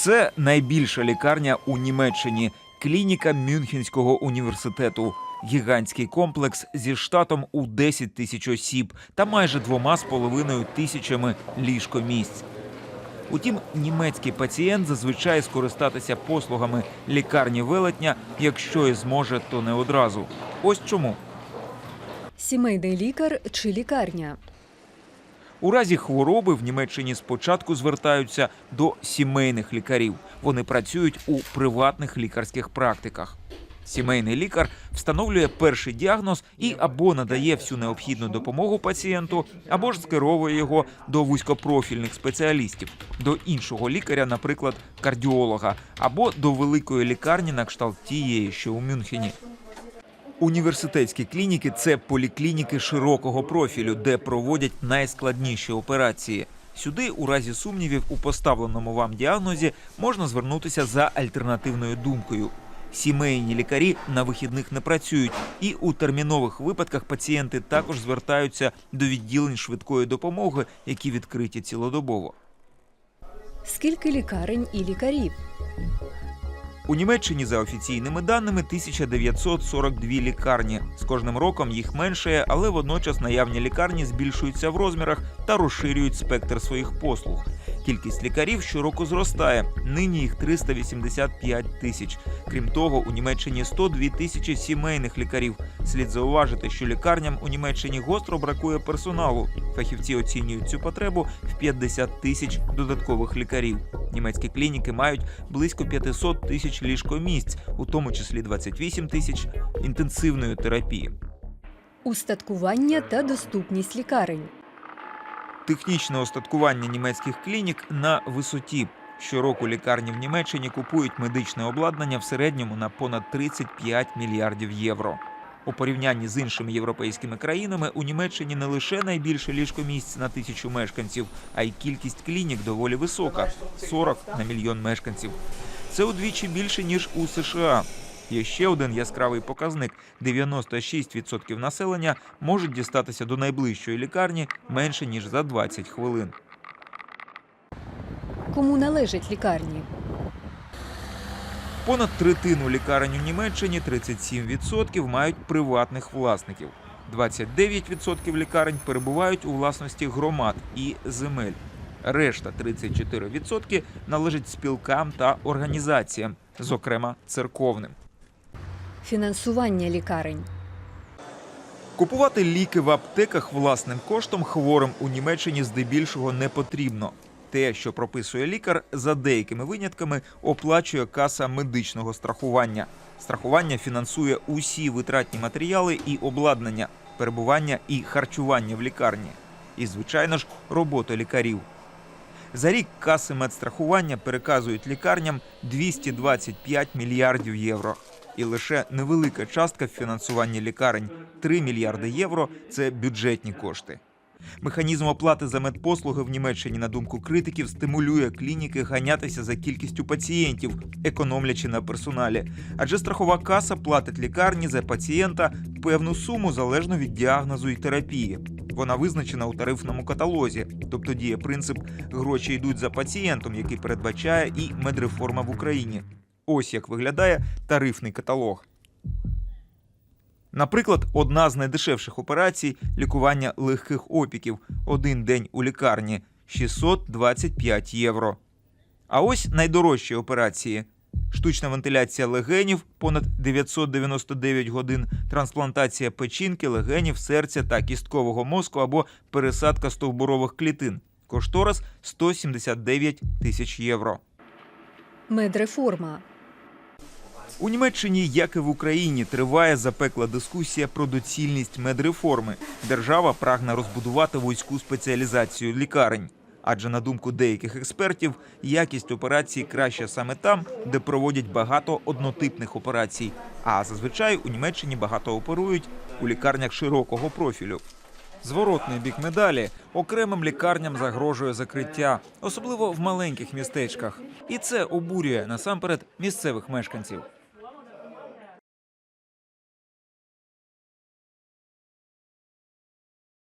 Це найбільша лікарня у Німеччині клініка Мюнхенського університету. Гігантський комплекс зі штатом у 10 тисяч осіб та майже двома з половиною тисячами ліжкомісць. Утім, німецький пацієнт зазвичай скористатися послугами лікарні велетня, якщо і зможе, то не одразу. Ось чому. Сімейний лікар чи лікарня. У разі хвороби в Німеччині спочатку звертаються до сімейних лікарів. Вони працюють у приватних лікарських практиках. Сімейний лікар встановлює перший діагноз і або надає всю необхідну допомогу пацієнту, або ж скеровує його до вузькопрофільних спеціалістів, до іншого лікаря, наприклад, кардіолога, або до великої лікарні на кшталт тієї, що у Мюнхені. Університетські клініки це поліклініки широкого профілю, де проводять найскладніші операції. Сюди, у разі сумнівів у поставленому вам діагнозі, можна звернутися за альтернативною думкою. Сімейні лікарі на вихідних не працюють, і у термінових випадках пацієнти також звертаються до відділень швидкої допомоги, які відкриті цілодобово. Скільки лікарень і лікарів? У Німеччині за офіційними даними 1942 лікарні. З кожним роком їх меншає, але водночас наявні лікарні збільшуються в розмірах та розширюють спектр своїх послуг. Кількість лікарів щороку зростає. Нині їх 385 тисяч. Крім того, у Німеччині 102 тисячі сімейних лікарів. Слід зауважити, що лікарням у Німеччині гостро бракує персоналу. Фахівці оцінюють цю потребу в 50 тисяч додаткових лікарів. Німецькі клініки мають близько 500 тисяч ліжкомісць, у тому числі 28 тисяч інтенсивної терапії. Устаткування та доступність лікарень. Технічне остаткування німецьких клінік на висоті. Щороку лікарні в Німеччині купують медичне обладнання в середньому на понад 35 мільярдів євро. У порівнянні з іншими європейськими країнами у Німеччині не лише найбільше ліжкомісць на тисячу мешканців, а й кількість клінік доволі висока 40 на мільйон мешканців. Це удвічі більше ніж у США. Є ще один яскравий показник: 96% населення можуть дістатися до найближчої лікарні менше ніж за 20 хвилин. Кому належать лікарні? Понад третину лікарень у Німеччині 37% мають приватних власників. 29% лікарень перебувають у власності громад і земель. Решта 34% належать спілкам та організаціям, зокрема церковним. Фінансування лікарень. Купувати ліки в аптеках власним коштом хворим у Німеччині здебільшого не потрібно. Те, що прописує лікар, за деякими винятками оплачує каса медичного страхування. Страхування фінансує усі витратні матеріали і обладнання, перебування і харчування в лікарні. І, звичайно ж, робота лікарів. За рік каси медстрахування переказують лікарням 225 мільярдів євро. І лише невелика частка в фінансуванні лікарень 3 мільярди євро це бюджетні кошти. Механізм оплати за медпослуги в Німеччині, на думку критиків, стимулює клініки ганятися за кількістю пацієнтів, економлячи на персоналі. Адже страхова каса платить лікарні за пацієнта певну суму залежно від діагнозу і терапії. Вона визначена у тарифному каталозі, тобто діє принцип гроші йдуть за пацієнтом, який передбачає і медреформа в Україні. Ось як виглядає тарифний каталог. Наприклад, одна з найдешевших операцій лікування легких опіків. Один день у лікарні 625 євро. А ось найдорожчі операції: штучна вентиляція легенів понад 999 годин, трансплантація печінки, легенів, серця та кісткового мозку або пересадка стовбурових клітин. Кошторис 179 тисяч євро. Медреформа. У Німеччині, як і в Україні, триває запекла дискусія про доцільність медреформи. Держава прагне розбудувати вузьку спеціалізацію лікарень. Адже, на думку деяких експертів, якість операцій краща саме там, де проводять багато однотипних операцій. А зазвичай у Німеччині багато оперують у лікарнях широкого профілю. Зворотний бік медалі окремим лікарням загрожує закриття, особливо в маленьких містечках. І це обурює насамперед місцевих мешканців.